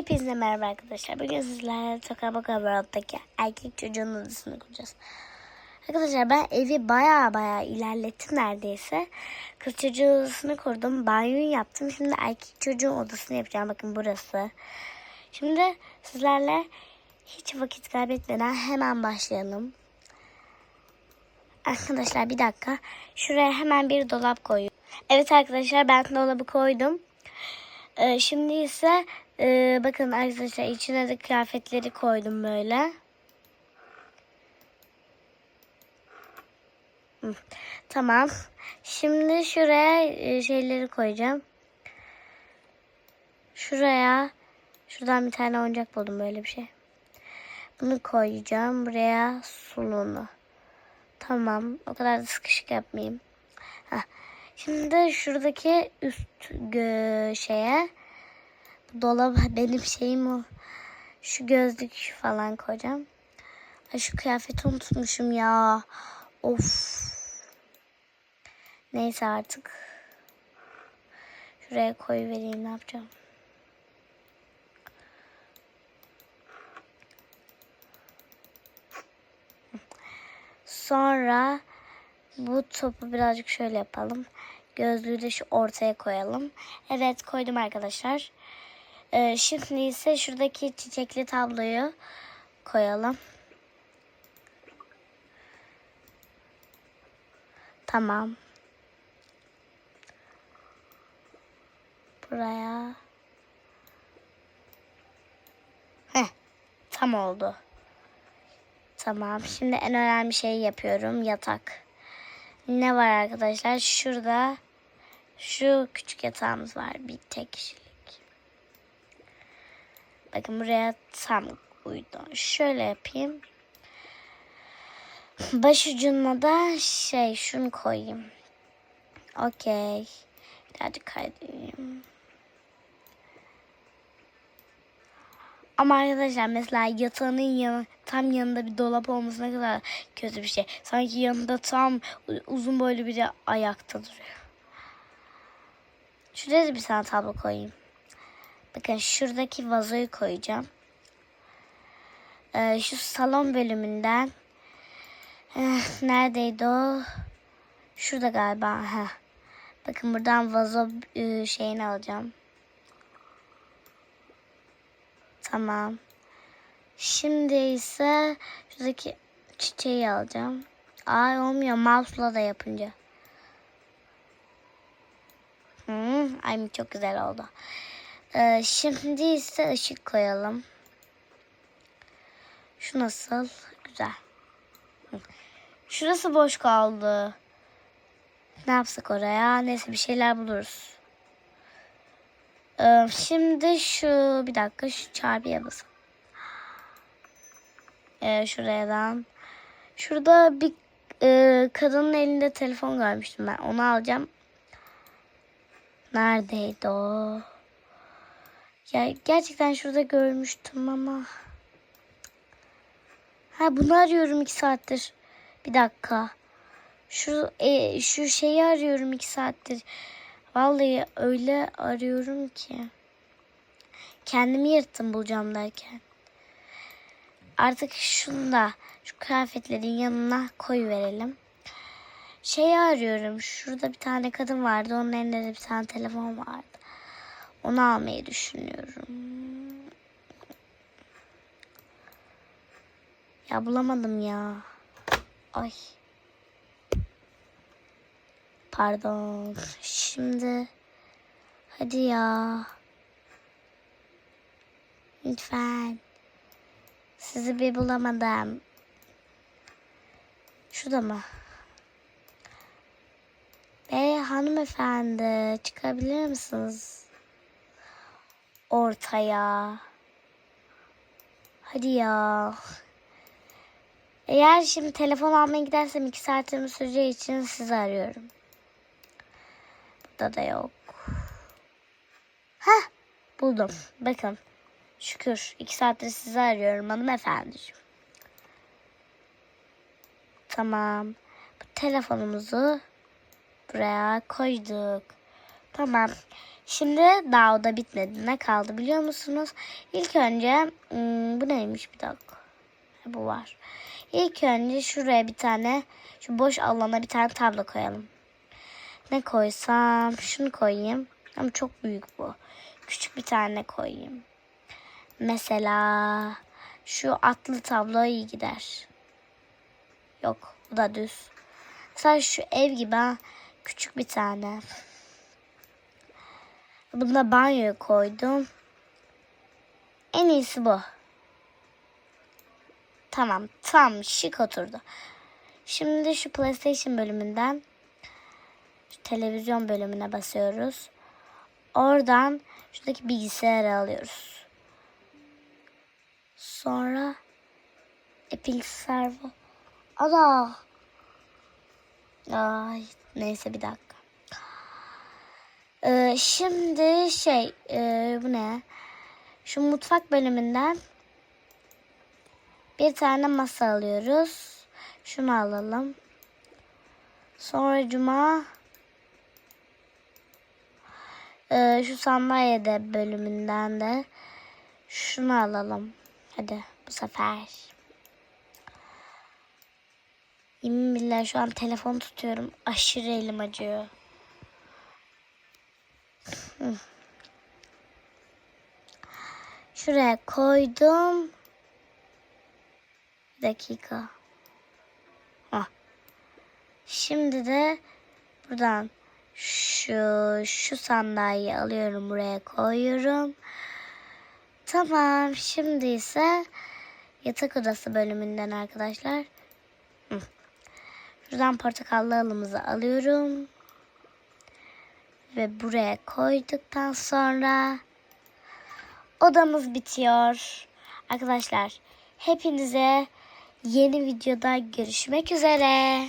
Hepinize merhaba arkadaşlar. Bugün sizlerle Toka Boka World'daki erkek çocuğun odasını kuracağız. Arkadaşlar ben evi baya baya ilerlettim neredeyse. Kız çocuğu odasını kurdum. Banyoyu yaptım. Şimdi erkek çocuğun odasını yapacağım. Bakın burası. Şimdi sizlerle hiç vakit kaybetmeden hemen başlayalım. Arkadaşlar bir dakika. Şuraya hemen bir dolap koyuyorum. Evet arkadaşlar ben dolabı koydum. Ee, şimdi ise e, bakın arkadaşlar içine de kıyafetleri koydum böyle. Tamam. Şimdi şuraya e, şeyleri koyacağım. Şuraya şuradan bir tane oyuncak buldum böyle bir şey. Bunu koyacağım. Buraya sulunu. Tamam. O kadar da sıkışık yapmayayım. Heh. Şimdi şuradaki üst şeye dolap benim şeyim o. Şu gözlük falan koyacağım. Ay şu kıyafeti unutmuşum ya. Of. Neyse artık. Şuraya koy vereyim ne yapacağım. Sonra bu topu birazcık şöyle yapalım. Gözlüğü de şu ortaya koyalım. Evet koydum arkadaşlar. Ee, şimdi ise şuradaki çiçekli tabloyu koyalım. Tamam. Buraya. Heh, tam oldu. Tamam. Şimdi en önemli şeyi yapıyorum. Yatak. Ne var arkadaşlar? Şurada şu küçük yatağımız var. Bir tek kişilik. Bakın buraya tam uydu. Şöyle yapayım. Baş ucuna da şey şunu koyayım. Okey. Birazcık kaydırayım. Ama arkadaşlar mesela yatağının yanı, tam yanında bir dolap olması ne kadar kötü bir şey. Sanki yanında tam uzun boylu biri ayakta duruyor. Şuraya da bir tane tablo koyayım. Bakın şuradaki vazoyu koyacağım. Ee, şu salon bölümünden eh, neredeydi o? Şurada galiba. Heh. Bakın buradan vazo e, şeyini alacağım. Tamam. Şimdi ise şuradaki çiçeği alacağım. Ay olmuyor. Mouse'la da yapınca. Hmm, ay çok güzel oldu. Ee, şimdi ise ışık koyalım. Şu nasıl? Güzel. Şurası boş kaldı. Ne yapsak oraya? Neyse bir şeyler buluruz. Ee, şimdi şu bir dakika şu çarpıya basalım. Ee, şuradan. Şurada bir e, kadının elinde telefon görmüştüm ben. Onu alacağım. Neredeydi o? Ya gerçekten şurada görmüştüm ama. Ha bunu arıyorum iki saattir. Bir dakika. Şu e, şu şeyi arıyorum iki saattir. Vallahi öyle arıyorum ki. Kendimi yırttım bulacağım derken. Artık şunu da şu kıyafetlerin yanına koy verelim. Şeyi arıyorum. Şurada bir tane kadın vardı. Onun elinde de bir tane telefon vardı. Onu almayı düşünüyorum. Ya bulamadım ya. Ay. Pardon. Şimdi hadi ya. Lütfen. Sizi bir bulamadım. Şurada mı? Bey hanımefendi çıkabilir misiniz? Ortaya. Hadi ya. Eğer şimdi telefon almaya gidersem iki saatimi süreceği için sizi arıyorum. Burada da yok. Heh buldum. Bakın. Şükür. iki saattir sizi arıyorum hanımefendiciğim. Tamam. Bu telefonumuzu buraya koyduk. Tamam. Şimdi daha o da bitmedi. Ne kaldı biliyor musunuz? İlk önce hmm, bu neymiş bir dakika. Bu var. İlk önce şuraya bir tane şu boş alana bir tane tablo koyalım. Ne koysam? Şunu koyayım. Ama çok büyük bu. Küçük bir tane koyayım. Mesela şu atlı tablo iyi gider. Yok bu da düz. Mesela şu ev gibi ha. Küçük bir tane. Bunu da banyoya koydum. En iyisi bu. Tamam tam şık oturdu. Şimdi şu PlayStation bölümünden şu televizyon bölümüne basıyoruz. Oradan şuradaki bilgisayarı alıyoruz. Sonra e, bilgisayar bu. Ay neyse bir dakika. Ee, şimdi şey e, bu ne? Şu mutfak bölümünden bir tane masa alıyoruz. Şunu alalım. Sonra cuma e, şu sandalye bölümünden de şunu alalım. Hadi bu sefer. Yemin billahi şu an telefon tutuyorum. Aşırı elim acıyor. Şuraya koydum. Bir dakika. Hah. Şimdi de buradan şu şu sandalyeyi alıyorum buraya koyuyorum. Tamam. Şimdi ise yatak odası bölümünden arkadaşlar. Şuradan portakallı halımızı alıyorum. Ve buraya koyduktan sonra odamız bitiyor. Arkadaşlar hepinize yeni videoda görüşmek üzere.